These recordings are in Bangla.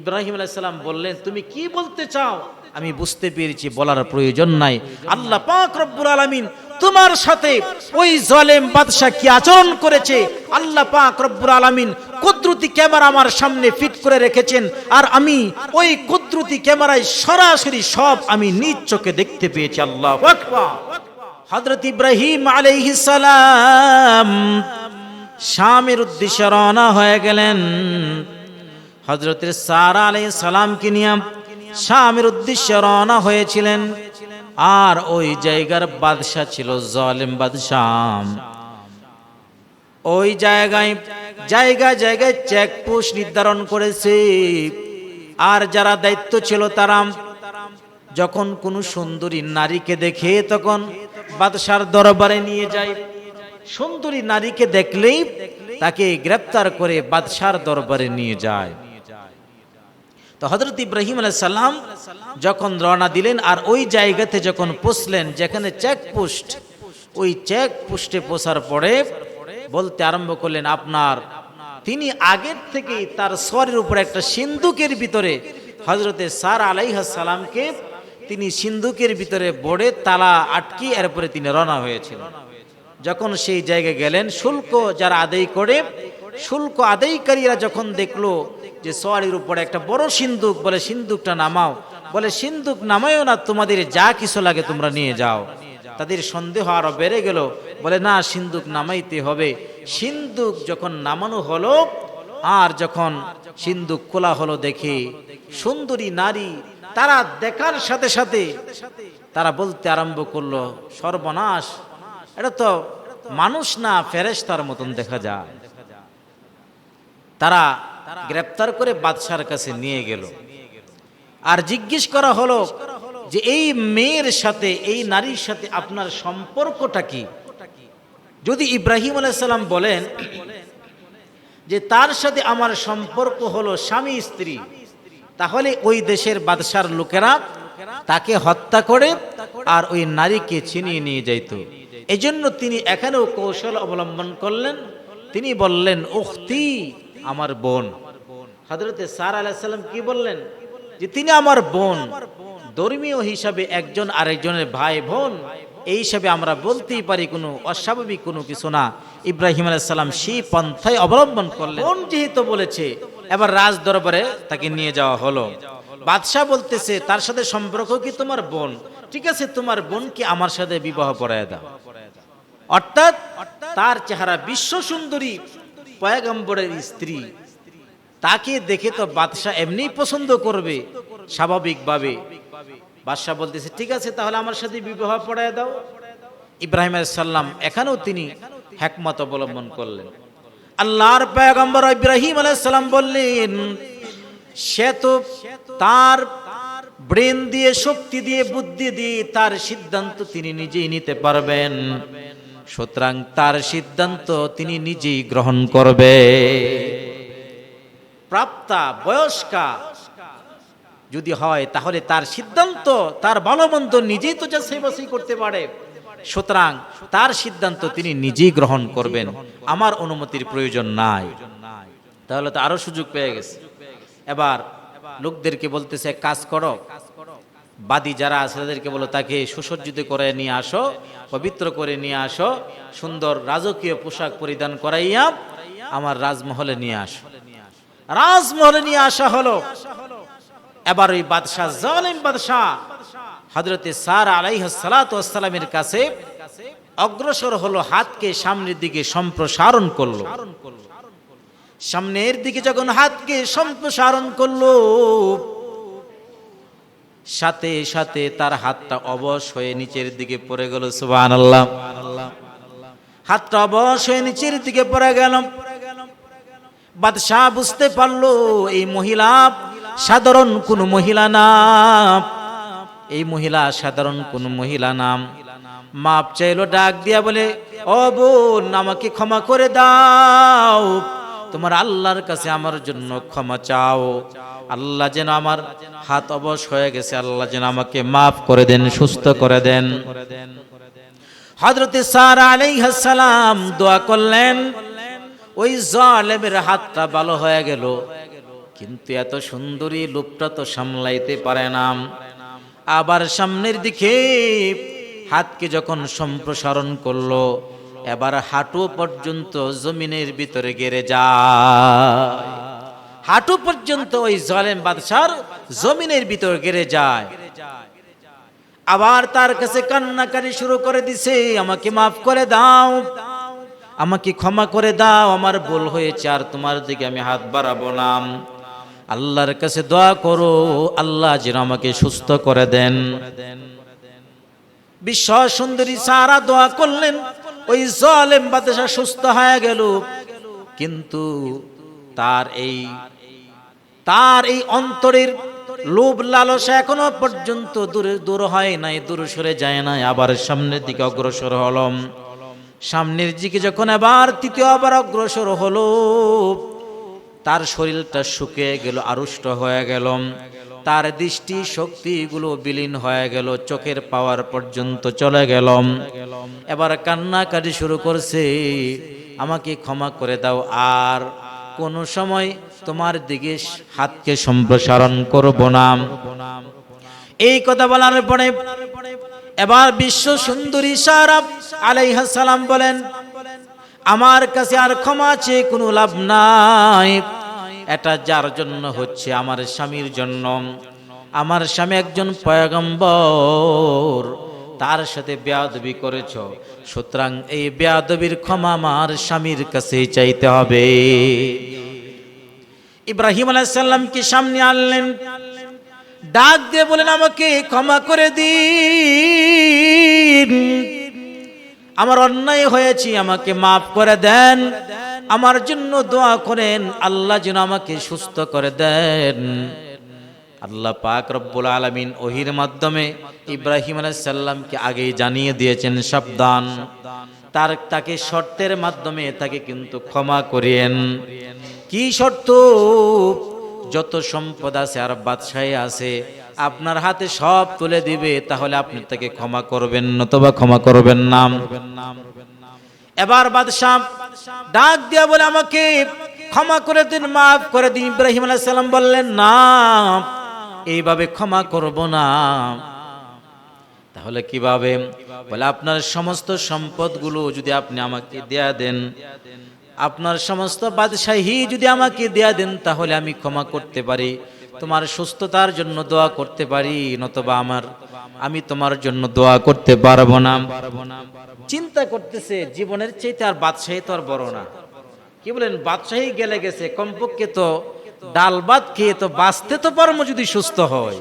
ইব্রাহিম আলাইসাল্লাম বললেন, তুমি কি বলতে চাও? আমি বুঝতে পেরেছি, বলার প্রয়োজন নাই। আল্লাহ পাক রব্বুল আলামিন তোমার সাথে ওই জলেম বাদশাহ কি আচরণ করেছে? আল্লাহ পাক রব্বুল আলামিন কুদরতি ক্যামেরা আমার সামনে ফিট করে রেখেছেন, আর আমি ওই কুদরতি ক্যামেরায় সরাসরি সব আমি নিজ চোখে দেখতে পেয়েছি। আল্লাহ হযরত ইব্রাহিম আলাইহিস সালাম শামের উদ্দেশ্যে রওনা হয়ে গেলেন। হজরতের সারা আলাই সালামকে নিয়ে শামের উদ্দেশ্যে রওনা হয়েছিলেন। আর ওই জায়গার বাদশাহ ছিল জলেম বাদশাহ। ওই জায়গায় জায়গায় জায়গায় চেকপোস্ট নির্ধারণ করেছে। আর যারা দায়িত্ব ছিল তারা যখন কোনো সুন্দরী নারীকে দেখে তখন বাদশার দরবারে নিয়ে যায়। সুন্দরী নারীকে দেখলেই তাকে গ্রেপ্তার করে বাদশার দরবারে নিয়ে যায়। তো হজরত ইব্রাহিম সাল্লাম যখন রওনা দিলেন আর ওই জায়গাতে যখন পৌঁছলেন, যেখানে চেকপোস্ট ওই চেকপোস্টে পৌঁছার পরে বলতে আরম্ভ করলেন, আপনার, তিনি আগের থেকেই তার স্বরের উপরে একটা সিন্ধুকের ভিতরে হজরতে সার আলাইহাসালামকে তিনি সিন্ধুকের ভিতরে বড়ে তালা আটকি এরপরে তিনি রওনা হয়েছিলেন। যখন সেই জায়গায় গেলেন, শুল্ক যারা আদায় করে শুল্ক আদায়কারীরা যখন দেখল যে সোয়ারির উপরে একটা বড় সিন্ধুক বলে সিন্ধুকটা নামাও। বলে সিন্ধুক নামায়ও না, তোমাদের যা কিছু লাগে তোমরা নিয়ে যাও। তাদের সন্দেহ আরও বেড়ে গেল। বলে, না সিন্ধুক নামাইতে হবে। সিন্ধুক যখন নামানো হলো, আর যখন সিন্ধুক খোলা হলো দেখে সুন্দরী নারী তারা দেখার সাথে সাথে তারা বলতে আরম্ভ করল, সর্বনাশ, এটা তো মানুষ না, ফেরেশতার মতন দেখা যায়। তারা গ্রেপ্তার করে বাদশার কাছে নিয়ে গেল। আর জিজ্ঞেস করা হলো যে এই মেয়ের সাথে, এই নারীর সাথে আপনার সম্পর্কটা কি? যদি ইব্রাহিম আলাইসাল্লাম বলেন যে তার সাথে আমার সম্পর্ক হলো স্বামী স্ত্রী, তাহলে ওই দেশের বাদশার লোকেরা তাকে হত্যা করে আর ওই নারীকে ছিনিয়ে নিয়ে যাইত। এজন্য তিনি এখানেও কৌশল অবলম্বন করলেন। তিনি বললেন, উখতি আমার বোন। হজরতে সার আলাইসাল্লাম কি বললেন? যে তিনি আমার বোন। ধর্মীয় হিসাবে একজন আরেকজনের ভাই বোন। এই হিসাবে আমরা বলতেই পারি কোনো অস্বাভাবিক কোনো কিছু না। ইব্রাহিম আলাইসাল্লাম সেই পন্থায় অবলম্বন করলেন। বোন যেহেতু বলেছে এবার রাজ দরবারে তাকে নিয়ে যাওয়া হলো। বাদশাহ বলতেছে তার সাথে সম্পর্ক কি তোমার বোন? ঠিক আছে তোমার বোনকে আমার সাথে বিবাহ পড়ায় দাও। অর্থাৎ তার চেহারা বিশ্ব সুন্দরী। পয়গম্বরের স্ত্রী। তাকে দেখে তো বাদশাহ এমনি পছন্দ করবে, স্বাভাবিকভাবে। বাদশাহ বলতেছে, ঠিক আছে, তাহলে আমার সাথে বিবাহ পড়ায় দাও। ইব্রাহিম সাল্লাম এখানেও তিনি হ্যাকমত অবলম্বন করলেন। আল্লাহর পয়গম্বর ইব্রাহিম আলাইসাল্লাম বললেন, সে তো তার ব্রেন দিয়ে, শক্তি দিয়ে, বুদ্ধি দিয়ে তার সিদ্ধান্ত তিনি নিজেই নিতে পারবেন। সুতরাং তার সিদ্ধান্ত তিনি নিজেই গ্রহণ করবে। প্রাপ্তা, বয়স্কা যদি হয়, তাহলে তার সিদ্ধান্ত, তার ভালো নিজেই তো যাচাই বাছাই করতে পারে। সুতরাং তার সিদ্ধান্ত তিনি নিজেই গ্রহণ করবেন। আমার অনুমতির প্রয়োজন নাই। তাহলে তো আরও সুযোগ পেয়ে গেছে। এবার লোকদেরকে বলতেছে কাজ করো। বাদী যারা আছে, তাদেরকে বলো, তাকে সুসজ্জিত করে নিয়ে আসো, পবিত্র করে নিয়ে আসো, সুন্দর রাজকীয় পোশাক পরিধান করাইয়া আমার রাজমহলে নিয়ে আসো। রাজমহলে নিয়ে আসা হলো। এবার ওই বাদশাহ, জালিম বাদশাহ হজরতে সার আলাইহালামের কাছে অগ্রসর হলো, হাতকে সামনের দিকে সম্প্রসারণ করল। সামনের দিকে যখন হাতকে সম্প্রসারণ করল সাথে সাথে তার হাতটা অবশ হয়ে নিচের দিকে পড়ে গেল সুবান আল্লাহ হাতটা অবশ হয়ে নিচের দিকে পড়ে গেল। বাদশাহ বুঝতে পারল, এই মহিলা সাধারণ কোন মহিলা না। এই মহিলা সাধারণ কোন মহিলা নাম মাপ চাইলো, ডাক দিয়া বলে, ও বোন, আমাকে ক্ষমা করে দাও। তোমার আল্লাহর কাছে আমার জন্য ক্ষমা চাও। আল্লাহ যেন আমার হাত অবশ হয়ে গেছে। আল্লাহ যেন আমাকে মাফ করে দেন, সুস্থ করে দেন। হজরতে সারা আলাইহিস সালাম দোয়া করলেন। ওই জালেমের হাতটা ভালো হয়ে গেল। কিন্তু এত সুন্দরী লোকটা তো সামলাইতে পারে না। আবার সামনের দিকে হাতকে যখন সম্প্রসারণ করল এবার হাঁটু পর্যন্ত জমিনের ভিতরে গেড়ে যায়। হাঁটু পর্যন্ত ওই জলেম বাদশার জমিনের ভিতর গেড়ে যায়। আবার তার কাছে কান্নাকারি শুরু করে দিছে, আমাকে মাফ করে দাও, আমাকে ক্ষমা করে দাও, আমার ভুল হয়েছে, আর তোমার দিকে আমি হাত বাড়াবো না। আল্লাহর কাছে দোয়া করো, আল্লাহ যেন আমাকে সুস্থ করে দেন। বিশ্ব সুন্দরী সারা দোয়া করলেন ওই জলেম বাদশা সুস্থ হয়ে গেল। কিন্তু তার এই তার এই অন্তরের লোভ লালসা এখনও পর্যন্ত দূরে দূর হয় নাই, দূর সরে যায় নাই। আবার সামনের দিকে অগ্রসর হলম। সামনের দিকে যখন আবার তৃতীয় আবার অগ্রসর হলো। তার শরীরটা শুকিয়ে গেল আড়ষ্ট হয়ে গেল। তার দৃষ্টি শক্তিগুলো বিলীন হয়ে গেল, চোখের পাওয়ার পর্যন্ত চলে গেল। এবার কান্নাকাটি শুরু করছে, আমাকে ক্ষমা করে দাও, আর কোনো সময় তোমার দিকে হাতকে সম্প্রসারণ করব না। এই কথা বলার পরে এবার বিশ্ব সুন্দরী সারাব আলাইহা সালাম বলেন আমার কাছে আর ক্ষমা চেয়ে কোনো লাভ নাই। এটা যার জন্য হচ্ছে, আমার স্বামীর জন্য। আমার স্বামী একজন পয়গম্বর, তার সাথে বেয়াদবি করেছ। সুতরাং এই বেয়াদবির ক্ষমা আমার স্বামীর কাছে চাইতে হবে। ইব্রাহিম আলাইসাল্লামকে সামনে আনলেন? ডাক দিয়ে বলেন, আমাকে ক্ষমা করে দিন। আমার অন্যায় হয়েছি, আমাকে মাফ করে দেন। আমার জন্য দোয়া করেন, আল্লাহ যেন আমাকে সুস্থ করে দেন। আল্লাহ পাক রব্বুল আলমিন ওহির মাধ্যমে ইব্রাহিম আলাইসাল্লামকে আগেই জানিয়ে দিয়েছেন, সাবধান। তার তাকে শর্তের মাধ্যমে তাকে কিন্তু ক্ষমা করিয়েন কি শর্ত? যত সম্পদ আছে, আর বাদশাহী আছে আপনার হাতে সব তুলে দিবে, তাহলে আপনি তাকে ক্ষমা করবেন, নতবা ক্ষমা করবেন নাম এবার বাদশাহ ডাক দিয়া বলে আমাকে ক্ষমা করে দিন, মাফ করে দিন। ইব্রাহিম আলাইহিস সালাম বললেন, না, এইভাবে ক্ষমা করব না। তাহলে কীভাবে? বলে, আপনার সমস্ত সম্পদগুলো যদি আপনি আমাকে দেয়া দেন, আপনার সমস্ত বাদশাহী যদি আমাকে দেয়া দেন, তাহলে আমি ক্ষমা করতে পারি। তোমার সুস্থতার জন্য দোয়া করতে পারি, নতবা আমার, আমি তোমার জন্য দোয়া করতে পারব না। চিন্তা করতেছে, জীবনের চাইতে আর বাদশাহী তো আর বড় না। কি বলেন, বাদশাহী গেলে গেছে, কমপক্ষে তো ডাল ভাত খেয়ে তো বাঁচতে তো পারব যদি সুস্থ হয়।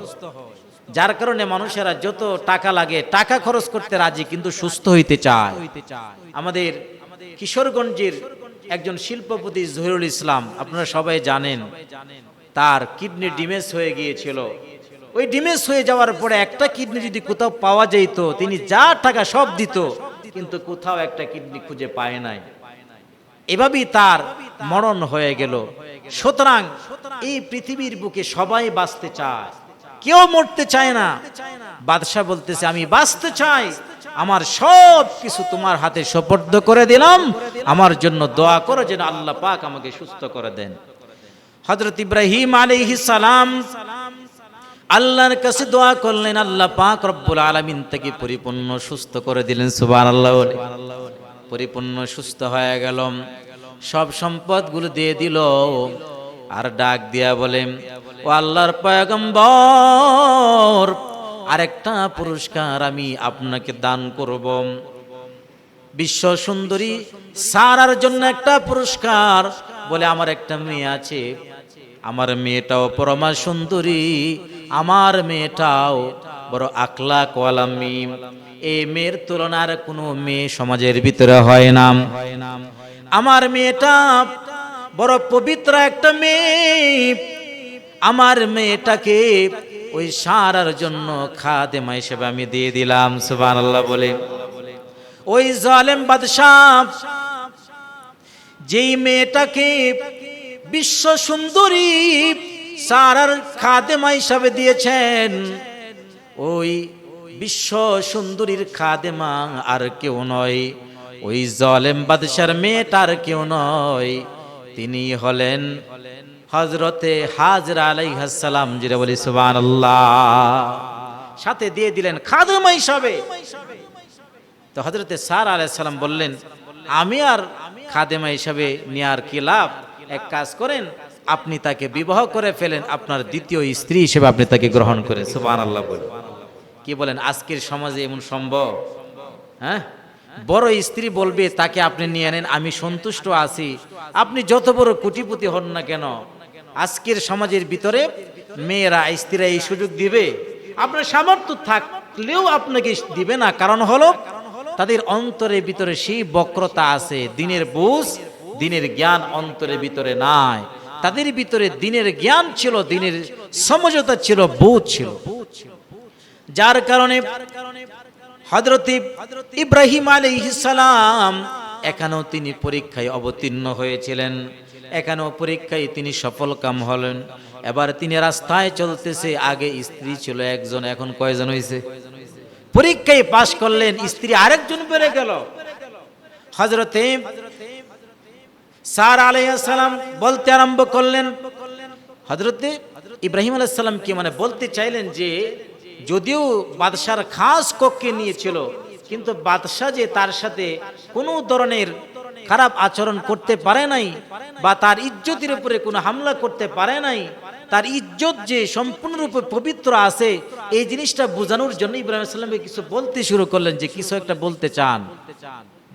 যার কারণে মানুষেরা যত টাকা লাগে, টাকা খরচ করতে রাজি, কিন্তু সুস্থ হইতে চায়। আমাদের কিশোরগঞ্জের একজন শিল্পপতি জহিরুল ইসলাম, আপনারা সবাই জানেন তার কিডনি ডিমেজ হয়ে গিয়েছিল। ওই ডিমেজ হয়ে যাওয়ার পরে একটা কিডনি যদি কোথাও পাওয়া যেত, তিনি যা টাকা সব দিত, কিন্তু কোথাও একটা কিডনি খুঁজে পায় নাই। এভাবেই তার মরণ হয়ে গেল। সুতরাং এই পৃথিবীর বুকে সবাই বাঁচতে চায়। কেউ মরতে চায় না। বাদশাহ বলতেছে, আমি বাঁচতে চাই। আমার সব কিছু তোমার হাতে সোপর্দ করে দিলাম। আমার জন্য দোয়া করো যেন আল্লাহ পাক আমাকে সুস্থ করে দেন। হজরত ইব্রাহিম আলাইহিস সালাম আল্লাহর কাছে দোয়া করলেন, আল্লাহ পাক রব্বুল আলামিন থেকে পরিপূর্ণ সুস্থ করে দিলেন, সুবহানাল্লাহ আল্লাহ পরিপূর্ণ সুস্থ হয়ে গেল। সব সম্পদগুলো দিয়ে দিল। আর ডাক দিয়া বলে, ও আল্লাহর পয়গম্বর, আরেকটা পুরস্কার আমি আপনাকে দান করব। বিশ্ব সুন্দরী সারার জন্য একটা পুরস্কার বলে আমার একটা মেয়ে আছে। আমার মেয়েটাও পরমা সুন্দরী, আমার মেয়েটাও বড় আকলা কোয়ালামি এই মেয়ের তুলনার কোনো মেয়ে সমাজের ভিতরে হয় না। আমার মেয়েটা বড় পবিত্র একটা মেয়ে। আমার মেয়েটাকে ওই সারার জন্য খাদেমা হিসেবে আমি দিয়ে দিলাম সুবান আল্লাহ বলে। ওই জালেম বাদশাহ, যেই মেয়েটাকে বিশ্ব সুন্দরী সারার খাদেমা হিসাবে দিয়েছেন। ওই বিশ্ব সুন্দরীর খাদেমা আর কেউ নয়। ওই জলেম বাদশার মেয়েটার কেউ নয়। তিনি হলেন হজরতে হাজরা আলাইহাসালাম যেটা বলি সুবান সাথে দিয়ে দিলেন খাদমা হিসাবে। তো হজরতে সার আলাইসালাম বললেন, আমি আর খাদেমা হিসাবে নেয়ার কি লাভ? এক কাজ করেন, আপনি তাকে বিবাহ করে ফেলেন, আপনার দ্বিতীয় স্ত্রী হিসেবে আপনি তাকে গ্রহণ করেন। সুবান আল্লাহ বলে কি বলেন? আজকের সমাজে এমন সম্ভব? হ্যাঁ? বড় স্ত্রী বলবে, তাকে আপনি নিয়ে নেন, আমি সন্তুষ্ট আছি। আপনি যত বড় কোটিপতি হন না কেন? আজকের সমাজের ভিতরে মেয়েরা, স্ত্রীরা এই সুযোগ দিবে। আপনার সামর্থ্য থাকলেও আপনাকে দিবে না। কারণ হলো, তাদের অন্তরের ভিতরে সেই বক্রতা আছে, দিনের বুঝ দিনের জ্ঞান অন্তরের ভিতরে নাই। তাদের ভিতরে দিনের জ্ঞান ছিল, দিনের সমঝোতা ছিল বুঝ ছিল। যার কারণে হজরত ইব্রাহিম আলাইহিসালাম এখানেও তিনি পরীক্ষায় অবতীর্ণ হয়েছিলেন। এখানেও পরীক্ষায় তিনি সফল কাম হলেন। এবার তিনি রাস্তায় চলতেছে, আগে স্ত্রী ছিল একজন, এখন কয়জন হয়েছে পরীক্ষায় পাশ করলেন, স্ত্রী আরেকজন বেড়ে গেল। হজরতে সার আলাইসালাম বলতে আরম্ভ করলেন। হজরতে ইব্রাহিম আলাইসাল্লাম কি মানে বলতে চাইলেন যে, যদিও বাদশার খাস কক্ষে নিয়েছিল, কিন্তু বাদশাহ যে তার সাথে কোনো ধরনের খারাপ আচরণ করতে পারে নাই বা তার ইজ্জতের উপরে কোনো হামলা করতে পারে নাই, তার ইজ্জত যে সম্পূর্ণরূপে পবিত্র আছে, এই জিনিসটা বোঝানোর জন্য ইব্রাহিম সাল্লামকে কিছু বলতে শুরু করলেন যে, কিছু একটা বলতে চান।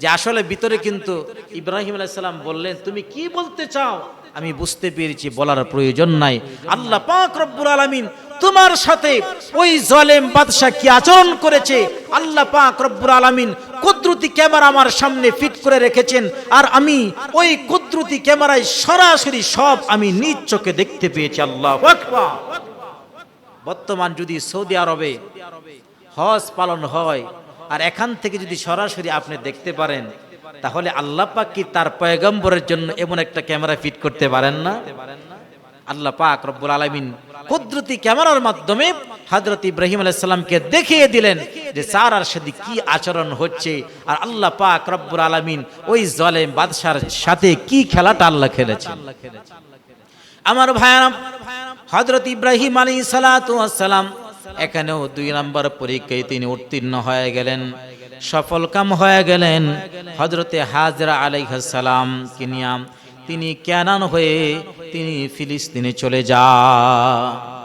যে আসলে ভিতরে কিন্তু ইব্রাহিম আলাইসাল্লাম বললেন, তুমি কি বলতে চাও? আমি বুঝতে পেরেছি, বলার প্রয়োজন নাই। আল্লাহ পাক রব্বুল আলামিন তোমার সাথে ওই জলেম বাদশাহ কি আচরণ করেছে? আল্লাহ পাক রব্বুল আলামিন কুদরতি ক্যামেরা আমার সামনে ফিট করে রেখেছেন। আর আমি ওই কুদরতি ক্যামেরায় সরাসরি সব আমি নিজ চোখে দেখতে পেয়েছি। আল্লাহ বর্তমান যদি সৌদি আরবে হজ পালন হয় আর এখান থেকে যদি সরাসরি আপনি দেখতে পারেন, তাহলে আল্লাহ পাক কি তার পয়গম্বরের জন্য এমন একটা ক্যামেরা ফিট করতে পারেন না? আল্লাহ পাক রব্বুল আলামিন কুদরতি ক্যামেরার মাধ্যমে হযরত ইব্রাহিম আলাইহিস সালামকে দেখিয়ে দিলেন যে সারার সাথে কি আচরণ হচ্ছে, আর আল্লাহ পাক রব্বুল আলামিন ওই জালেম বাদশার সাথে কি খেলাটা আল্লাহ খেলেছে আমার ভাইয়ারাম হযরত ইব্রাহিম ওয়াস সালাম এখানেও দুই নম্বর পরীক্ষায় তিনি উত্তীর্ণ হয়ে গেলেন। সফল কাম হয়ে গেলেন হজরতে হাজরা আলাইহাসালাম কিনিয়াম তিনি ক্যানান হয়ে তিনি ফিলিস্তিনে চলে যান।